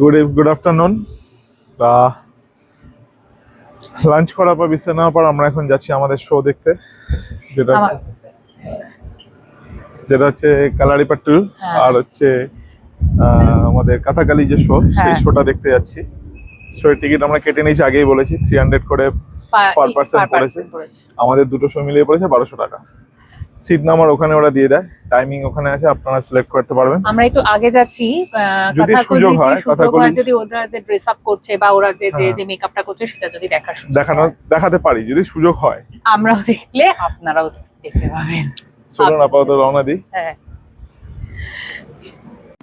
Good good afternoon তা lunch করার পর বিশ্রাম নেওয়ার পর আমরা এখন যাচ্ছি আমাদের শো দেখতে যেটা যেটা হচ্ছে কালারিপাট্টু হ্যাঁ। আর হচ্ছে আমাদের কাথাকালি যে শো সেই হ্যাঁ। শোটা দেখতে যাচ্ছি শো এর টিকিট আমরা কেটে নিয়েছি আগেই বলেছি থ্রি হান্ড্রেড করে পার person পড়েছে। আমাদের দুটো শো মিলিয়ে পড়েছে বারোশো টাকা সিট নাম্বার ওখানে ওরা দিয়ে দেয়। টাইমিং ওখানে আছে আপনারা সিলেক্ট করতে পারবেন। আমরা একটু আগে যাচ্ছি আহ, যদি সুযোগ হয়, সুযোগ কথাকলি- যদি ওরা যে ড্রেস আপ করছে বা ওরা যে যে হ্যাঁ। যে মেকআপটা করছে সেটা যদি দেখার সুযোগ দেখানো দেখাতে পারি যদি সুযোগ হয়। আমরাও দেখলে আপনারাও দেখতে পাবেন। চলুন আপাতত রওনা দিই। হ্যাঁ।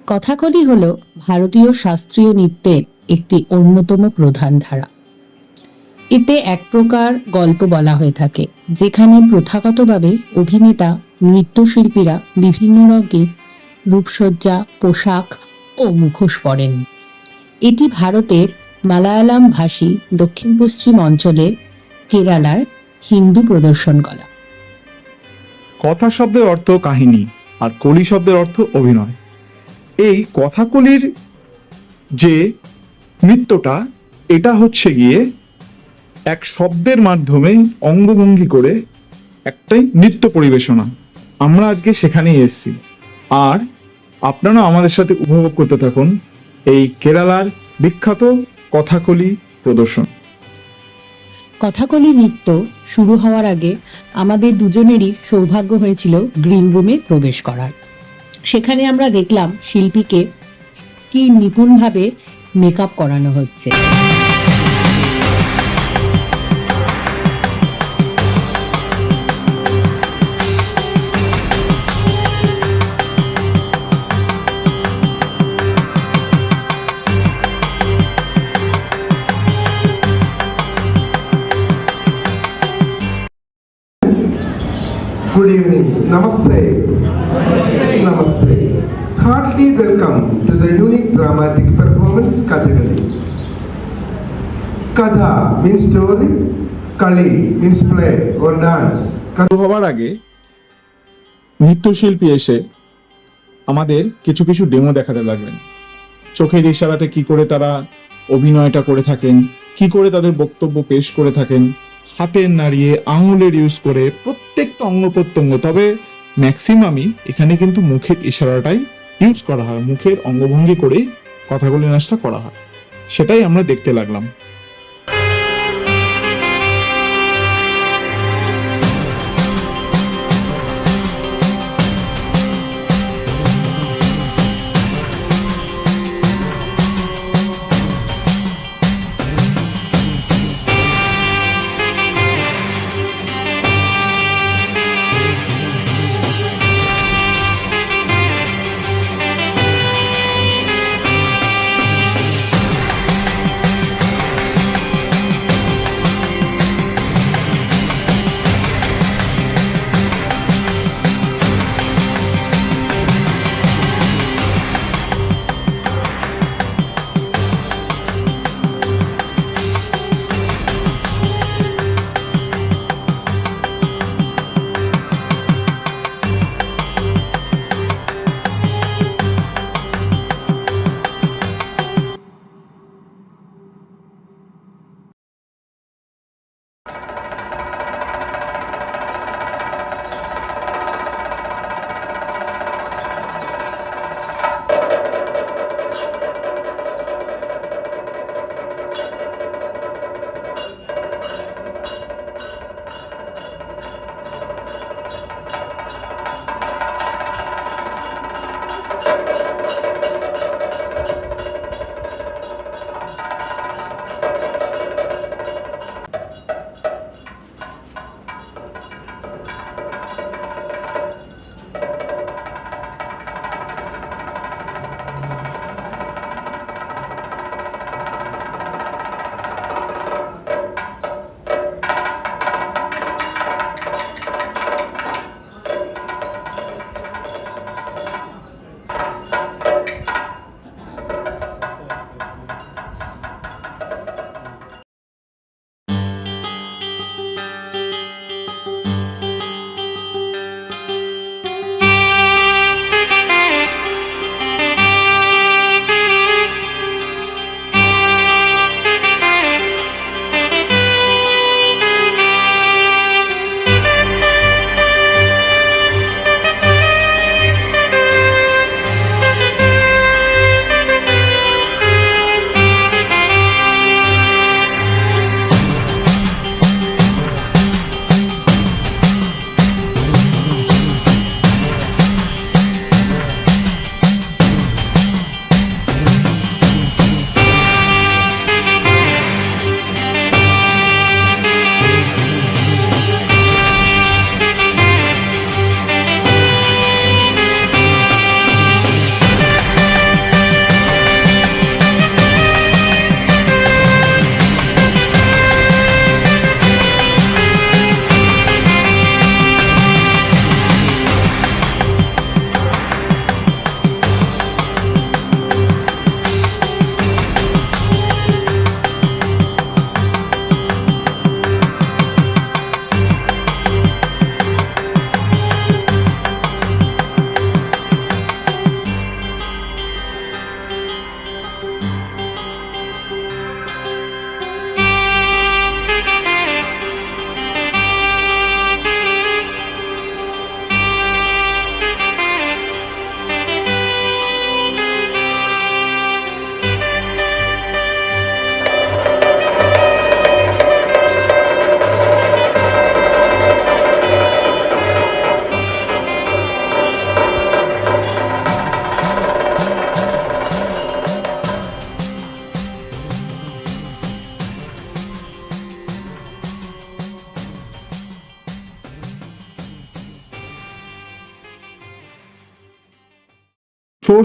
কথাকলি হল ভারতীয় শাস্ত্রীয় নৃত্যের একটি অন্যতম প্রধান ধারা। এতে এক প্রকার গল্প বলা হয়ে থাকে, যেখানে প্রথাগতভাবে অভিনেতা, নৃত্যশিল্পীরা বিভিন্ন রঙের রূপসজ্জা, পোশাক ও মুখোশ পরেন। এটি ভারতের মালায়ালাম ভাষী দক্ষিণ পশ্চিম অঞ্চলের কেরালার হিন্দু প্রদর্শন কলা কথা শব্দের অর্থ কাহিনী আর কলি শব্দের অর্থ অভিনয়। এই কথাকলির যে নৃত্যটা, এটা হচ্ছে গিয়ে এক শব্দের মাধ্যমে অঙ্গভঙ্গি করে একটাই নৃত্য পরিবেশনা। আমরা আজকে সেখানেই এসেছি। আর আপনারা আমাদের সাথে উপভোগ করতে থাকুন এই কেরালার বিখ্যাত কথাকলি প্রদর্শন। কথাকলি নৃত্য শুরু হওয়ার আগে আমাদের দুজনেরই সৌভাগ্য হয়েছিল গ্রিন রুমে প্রবেশ করার। সেখানে আমরা দেখলাম শিল্পীকে কি নিপুণভাবে মেকআপ করানো হচ্ছে। Namaste. Namaste. Heartily welcome to the unique dramatic performance Kathakali. Katha means story, Kali means play or dance. হওয়ার আগে নৃত্যশিল্পী এসে আমাদের কিছু কিছু ডেমো দেখাতে লাগলেন চোখের ইশারাতে কি করে তারা অভিনয়টা করে থাকেন কি করে তাদের বক্তব্য পেশ করে থাকেন হাতের নাড়িয়ে আঙুলের ইউজ করে প্রত্যেকটা অঙ্গ প্রত্যঙ্গ, তবে ম্যাক্সিমামই এখানে কিন্তু মুখের ইশারাটাই ইউজ করা হয়, মুখের অঙ্গভঙ্গি করেই কথাগুলি নাচটা করা হয়। সেটাই আমরা দেখতে লাগলাম।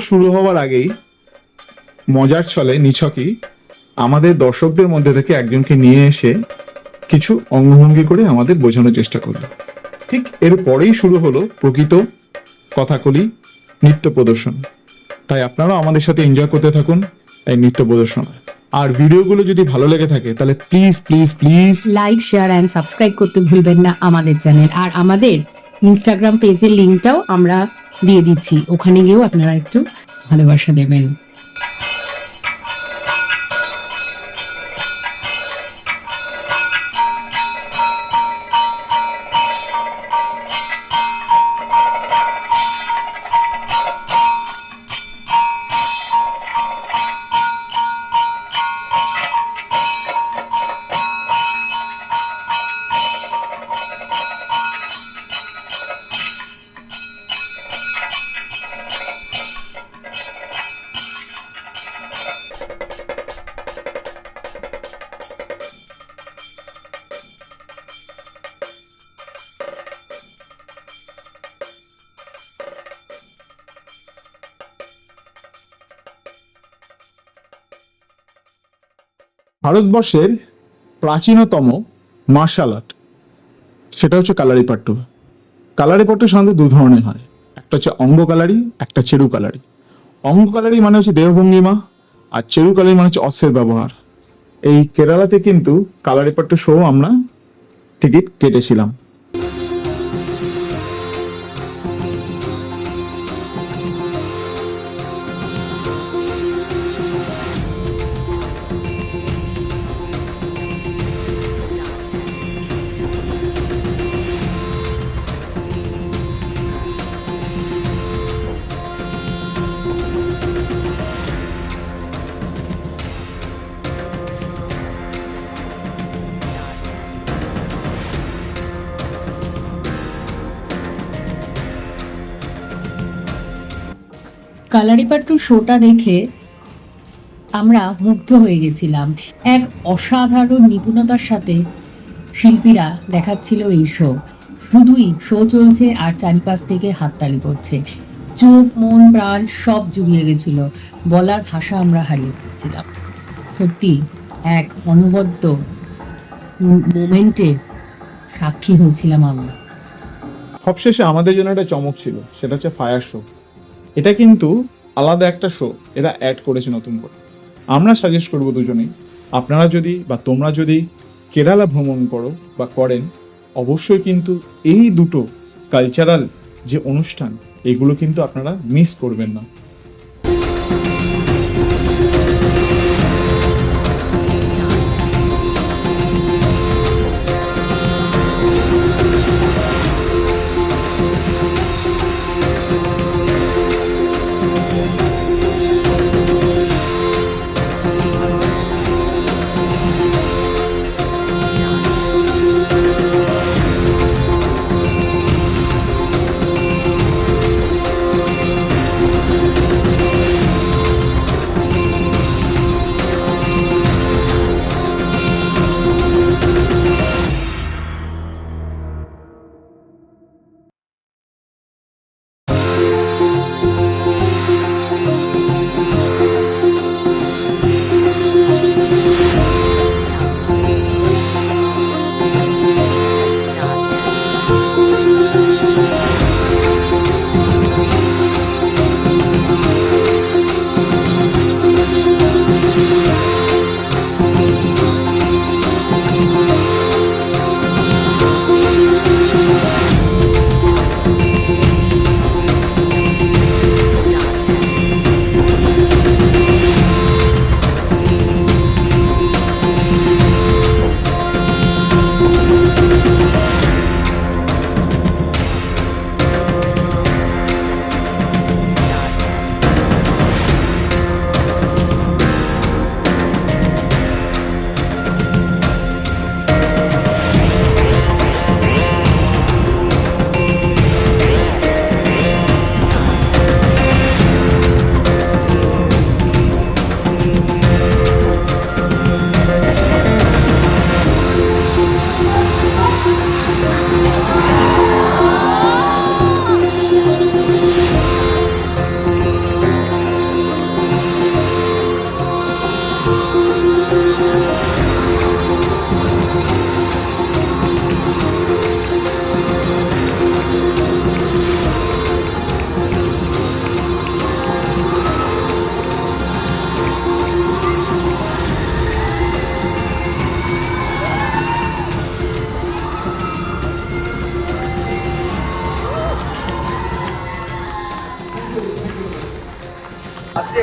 শুরু হওয়ার আগেই মজার ছলে নিছকই আমাদের দর্শকদের মধ্যে থেকে একজনকে নিয়ে এসে কিছু অঙ্গভঙ্গি করে আমাদের বোঝানোর চেষ্টা করল। ঠিক এর পরেই শুরু হলো প্রকৃত কথাকলি নৃত্য প্রদর্শন। তাই আপনারাও আমাদের সাথে এনজয় করতে থাকুন এই নৃত্য প্রদর্শন। আর ভিডিওগুলো যদি ভালো লেগে থাকে, তাহলে please please please like share and subscribe করতে ভুলবেন না আমাদের চ্যানেল আর আমাদের ইনস্টাগ্রাম পেজের লিঙ্কটাও আমরা দিয়ে দিচ্ছি। ওখানে গিয়েও আপনারা একটু ভালোবাসা দেবেন। ভারতবর্ষের প্রাচীনতম মার্শাল আর্ট সেটা হচ্ছে কালারি পাট্টু। কালারি পাট্টু সাধারণত দু ধরনের হয়। একটা হচ্ছে অঙ্গ কালারি, একটা চেরু কালারি। অঙ্গ কালারি মানে হচ্ছে দেহভঙ্গিমা, আর চেরু কালারি মানে হচ্ছে অস্ত্রের ব্যবহার। এই কেরালাতে কিন্তু কালারি পাট্টু শো আমরা টিকিট কেটেছিলাম। কালারিপাট্টু শোটা দেখে আমরা মুগ্ধ হয়ে গেছিলাম। এক অসাধারণ নিপুণতার সাথে শিল্পীরা দেখাচ্ছিল এই শো। শুধুই শো চলছে আর চারিপাশ থেকে হাততালি পড়ছে। চোখ, মন, প্রাণ সব জুড়িয়ে গেছিল। বলার ভাষা আমরা হারিয়ে ফেলছিলাম। সত্যি এক অনবদ্য মোমেন্টের সাক্ষী হয়েছিলাম আমরা। সবশেষে আমাদের জন্য একটা চমক ছিল, সেটা হচ্ছে ফায়ার শো। এটা কিন্তু আলাদা একটা শো এরা অ্যাড করেছে নতুন করে। আমরা সাজেস্ট করব দুজনেই, আপনারা যদি বা তোমরা যদি কেরালা ভ্রমণ করো বা করেন, অবশ্যই কিন্তু এই দুটো কালচারাল যে অনুষ্ঠান, এগুলো কিন্তু আপনারা মিস করবেন না।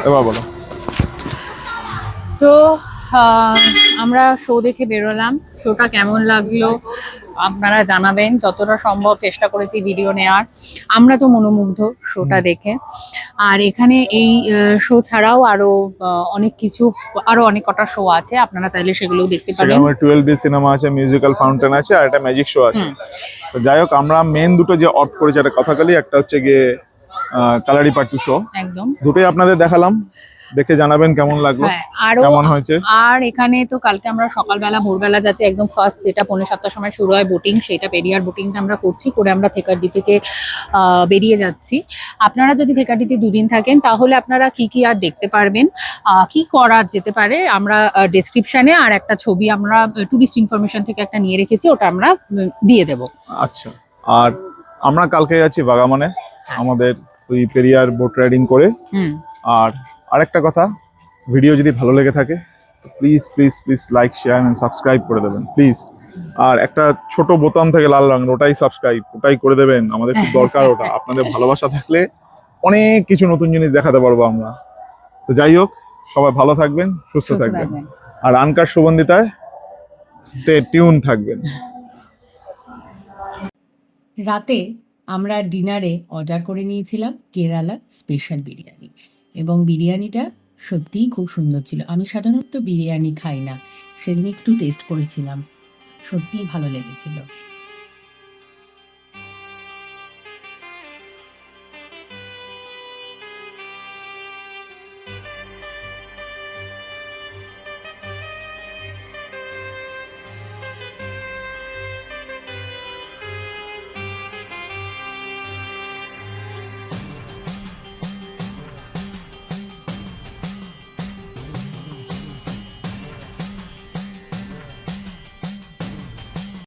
এবার বলো। তো আমরা শো দেখে বেরোলাম। শোটা কেমন লাগল? আপনারা জানাবেন। যতটা সম্ভব চেষ্টা করেছি ভিডিও নেওয়ার আমরা তো মনোমুগ্ধ শোটা দেখে। আর এখানে এই শো ছাড়াও আরও অনেক কিছু আরও অনেক কটা শো আছে। আপনারা চাইলে সেগুলোও দেখতে পারেন। সেখানে টুয়েলভ ডে সিনেমা আছে মিউজিক্যাল ফাউন্টেন আছে আর একটা ম্যাজিক শো আছে। তো যাই হোক আমরা মেন দুটো যে অর্ড করেছি একটা কথাকালি একটা হচ্ছে গিয়ে কালারি পাট্টু শো একদম। দুটোই আপনাদের দেখালাম। দেখে জানাবেন কেমন লাগল হ্যাঁ কেমন হয়েছে। আর এখানে তো কালকে আমরা সকালবেলা ভোরবেলা যাচ্ছি একদম ফার্স্ট যেটা পনেরো সাতটার সময় শুরু হয় বোটিং সেটা পেরিয়ার বোটিংটা আমরা করছি করে আমরা থেকারডি থেকে বেরিয়ে যাচ্ছি। আপনারা যদি থেকারডিতে দুদিন থাকেন তাহলে আপনারা কি কি আর দেখতে পারবেন? কি করা যেতে পারে? আমরা ডেসক্রিপশনে আর একটা ছবি আমরা টুরিস্ট ইনফরমেশন থেকে একটা নিয়ে রেখেছি ওটা আমরা দিয়ে দেবো। আচ্ছা। আর আমরা কালকে যাচ্ছি বাগামানে। আমাদের ওই পেরিয়ার বোট রাইডিং করে। আর আরেকটা কথা ভিডিও যদি ভালো লেগে থাকে please please please like share and subscribe করে দেবেন প্লিজ আর একটা ছোট বোতাম থেকে লাল রঙ ওটাই সাবস্ক্রাইব ওটাই করে দেবেন। আমাদের খুব দরকার ওটা। আপনাদের ভালোবাসা থাকলে অনেক কিছু নতুন জিনিস দেখাতে পারব আমরা। তো যাই হোক সবাই ভালো থাকবেন সুস্থ থাকবেন। আর আনকার সুগন্ধিতায় স্টে টিউন থাকবেন। রাতে আমরা ডিনারে অর্ডার করে নিয়েছিলাম কেরালা স্পেশাল বিরিয়ানি। এবং বিরিয়ানিটা সত্যিই খুব সুন্দর ছিল। আমি সাধারণত বিরিয়ানি খাই না। সেদিন একটু টেস্ট করেছিলাম। সত্যিই ভালো লেগেছিল।